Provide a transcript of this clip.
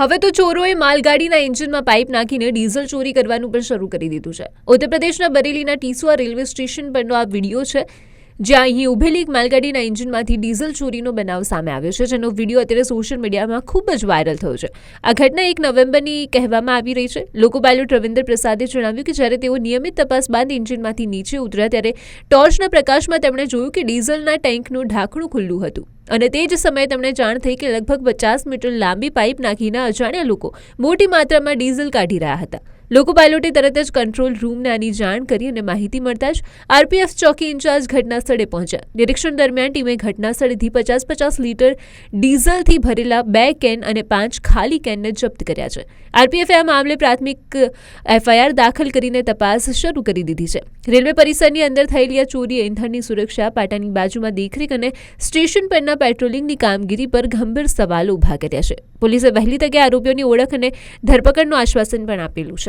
હવે તો ચોરોએ માલગાડીના એન્જિનમાં પાઇપ નાખીને ડીઝલ ચોરી કરવાનું પણ શરૂ કરી દીધું છે. ઉત્તર પ્રદેશના બરેલીના ટીસુઆ રેલવે સ્ટેશન પરનો આ વીડિયો છે, જ્યાં અહીં ઉભેલી એક માલગાડીના એન્જિનમાંથી ડીઝલ ચોરીનો બનાવ સામે આવ્યો છે, જેનો વીડિયો અત્યારે સોશિયલ મીડિયામાં ખૂબ જ વાયરલ થયો છે. આ ઘટના એક નવેમ્બરની કહેવામાં આવી રહી છે. લોકો પાયલોટ રવિન્દર પ્રસાદે જણાવ્યું કે જ્યારે તેઓ નિયમિત તપાસ બાદ એન્જિનમાંથી નીચે ઉતર્યા, ત્યારે ટોર્ચના પ્રકાશમાં તેમણે જોયું કે ડીઝલના ટેન્કનું ઢાંકણું ખુલ્લું હતું. અને તે જ સમયે તેમણે જાણ થઈ કે લગભગ પચાસ મીટર લાંબી પાઇપ નાખીને અજાણ્યા લોકો મોટી માત્રામાં ડીઝલ કાઢી રહ્યા હતા. લોકો પાયલોટે તરત જ કંટ્રોલ રૂમને આની જાણ કરી અને માહિતી મળતા જ આરપીએફ ચોકી ઇન્ચાર્જ ઘટના સ્થળે પહોંચ્યા. નિરીક્ષણ દરમિયાન ટીમે ઘટના સ્થળેથી પચાસ પચાસ લીટર ડીઝલથી ભરેલા બે કેન અને પાંચ ખાલી કેનને જપ્ત કર્યા છે. આરપીએફે આ મામલે પ્રાથમિક એફઆઈઆર દાખલ કરીને તપાસ શરૂ કરી દીધી છે. રેલવે પરિસરની અંદર થયેલી આ ચોરીએ ઇંધણની સુરક્ષા, પાટાની બાજુમાં દેખરેખ અને સ્ટેશન પરના પેટ્રોલિંગની કામગીરી પર ગંભીર સવાલો ઊભા કર્યા છે. પોલીસે વહેલી તકે આરોપીઓની ઓળખ અને ધરપકડનું આશ્વાસન પણ આપેલું છે.